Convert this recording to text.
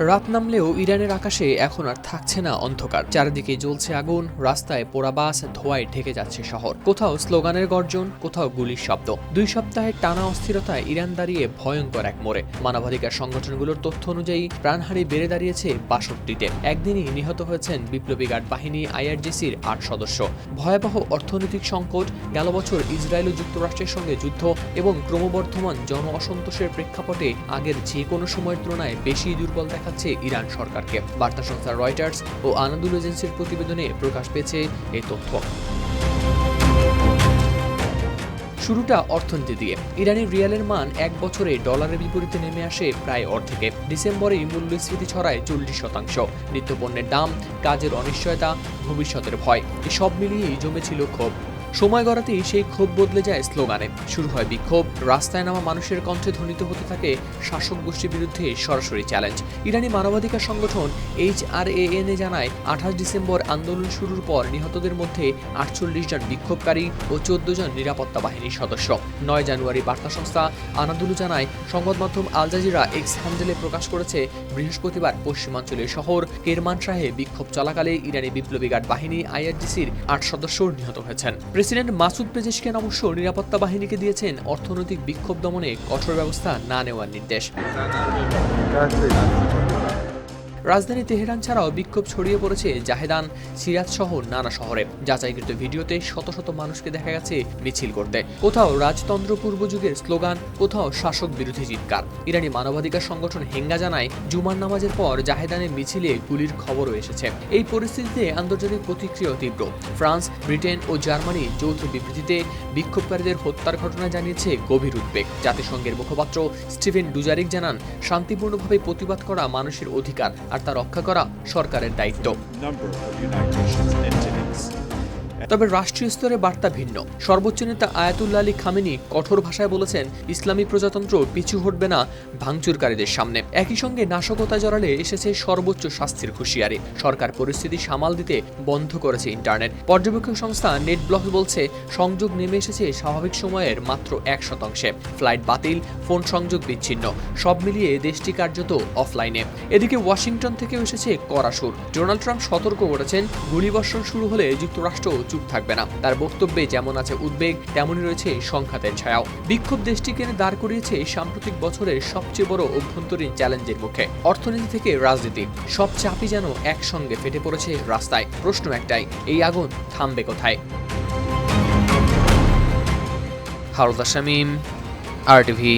রাত নামলেও ইরানের আকাশে এখন আর থাকছে না অন্ধকার। চারিদিকে জ্বলছে আগুন, রাস্তায় পোড়াবাস ধোঁয়ায় ঢেকে যাচ্ছে শহর। কোথাও স্লোগানের গর্জন, কোথাও গুলির শব্দ। দুই সপ্তাহের টানা অস্থিরতায় ইরান দাঁড়িয়ে ভয়ঙ্কর এক মোড়ে। মানবাধিকার সংগঠনগুলোর তথ্য অনুযায়ী, প্রাণহানি বেড়ে দাঁড়িয়েছে বাষট্টিতে। একদিনই নিহত হয়েছেন বিপ্লবী গার্ড বাহিনী আইআরজিসির আট সদস্য। ভয়াবহ অর্থনৈতিক সংকট, গেল বছর ইসরায়েল ও যুক্তরাষ্ট্রের সঙ্গে যুদ্ধ এবং ক্রমবর্ধমান জন অসন্তোষের প্রেক্ষাপটে আগের যে কোনো সময়ের তুলনায় বেশি দুর্বল দেখাচ্ছে ইরান সরকারকে। বার্তা সংস্থা রয়টার্স ও আনাদুল এজেন্সির প্রতিবেদনে প্রকাশ পেয়েছে এই তথ্য। শুরুটা অর্থনীতি দিয়ে। ইরানের রিয়ালের মান এক বছরে ডলারের বিপরীতে নেমে আসে প্রায় অর্ধেকে। ডিসেম্বরেই মূল্যস্ফীতি ছড়ায় চল্লিশ শতাংশ। নিত্যপণ্যের দাম, কাজের অনিশ্চয়তা, ভবিষ্যতের ভয়, এসব মিলিয়েই জমেছিল ক্ষোভ। সময় গড়াতেই সেই ক্ষোভ বদলে যায় স্লোগানে। শুরু হয় বিক্ষোভ, রাস্তায় নামা মানুষের কণ্ঠে ধ্বনিত হতে থাকে শাসক গোষ্ঠীর বিরুদ্ধে সরাসরি চ্যালেঞ্জ ইরানি মানবাধিকার সংগঠন এইচ আর এন এ জানায়, আঠাশ ডিসেম্বর আন্দোলন শুরুর পর নিহতদের মধ্যে আটচল্লিশ জন বিক্ষোভকারী ও চোদ্দ জন নিরাপত্তা বাহিনীর সদস্য। নয় জানুয়ারি বার্তা সংস্থা আনাদুলু জানায়, সংবাদ মাধ্যম আল জাজিরা এক্স হ্যান্ডেলে প্রকাশ করেছে, বৃহস্পতিবার পশ্চিমাঞ্চলীয় শহর কেরমান শাহে বিক্ষোভ চলাকালে ইরানি বিপ্লবী গার্ড বাহিনী আইআরজিসির আট সদস্য নিহত হয়েছেন। প্রেসিডেন্ট মাসুদ পেজেশকেন অবশ্য নিরাপত্তা বাহিনীকে দিয়েছেন অর্থনৈতিক বিক্ষোভ দমনে কঠোর ব্যবস্থা না নেওয়ার নির্দেশ। রাজধানী তেহরান ছাড়াও বিক্ষোভ ছড়িয়ে পড়েছে জাহেদান, সিরাজ সহ নানা শহরে। যাচাইকৃত ভিডিওতে শত শত মানুষকে দেখা গেছে মিছিল করতে। কোথাও রাজতন্ত্র পূর্ব যুগের স্লোগান, কোথাও শাসক বিরোধী চিৎকার। ইরানি মানবাধিকার সংগঠন হেঙ্গা জানায়, জুমার নামাজের পর জাহেদানের মিছিলে গুলির খবরও এসেছে। এই পরিস্থিতিতে আন্তর্জাতিক প্রতিক্রিয়া তীব্র। ফ্রান্স, ব্রিটেন ও জার্মানি যৌথ বিবৃতিতে বিক্ষোভকারীদের হত্যার ঘটনা জানিয়েছে গভীর উদ্বেগ। জাতিসংঘের মুখপাত্র স্টিভেন ডুজারিক জানান, শান্তিপূর্ণভাবে প্রতিবাদ করা মানুষের অধিকার আর তা রক্ষা করা সরকারের দায়িত্ব তবে রাষ্ট্রীয় স্তরে বার্তা ভিন্ন। সর্বোচ্চ নেতা আয়াতুল্লা আলী খামেনি কঠোর ভাষায় বলেছেন, ইসলামী প্রজাতন্ত্র পিছু হটবে না ভাঙচুরকারীদের সামনে। একই সঙ্গে নাশকতা জড়ালে এসেছে সর্বোচ্চ শাস্তির হুঁশিয়ারি। সরকার পরিস্থিতি সামাল দিতে বন্ধ করেছে ইন্টারনেট। পর্যবেক্ষক সংস্থা নেট ব্লক বলছে, সংযোগ নেমে এসেছে স্বাভাবিক সময়ের মাত্র এক শতাংশে। ফ্লাইট বাতিল, ফোন সংযোগ বিচ্ছিন্ন। সব মিলিয়ে দেশটি কার্যত অফলাইনে। এদিকে ওয়াশিংটন থেকেও এসেছে কড়া সুর। ডোনাল্ড ট্রাম্প সতর্ক করেছেন, গুলিবর্ষণ শুরু হলে যুক্তরাষ্ট্র চুপ থাকবে না। তার বক্তব্যে যেমন আছে উদ্বেগ, তেমনই রয়েছে সংঘাতের ছায়াও। বিক্ষোভ দেশটিকে দাঁড় করিয়েছে সাম্প্রতিক বছরের সবচেয়ে বড় অভ্যন্তরীণ চ্যালেঞ্জের মুখে। অর্থনীতি থেকে রাজনীতি, সব চাপই যেন একসঙ্গে ফেটে পড়েছে রাস্তায়। প্রশ্ন একটাই, এই আগুন থামবে কোথায়? হারদা শামীম, আর টিভি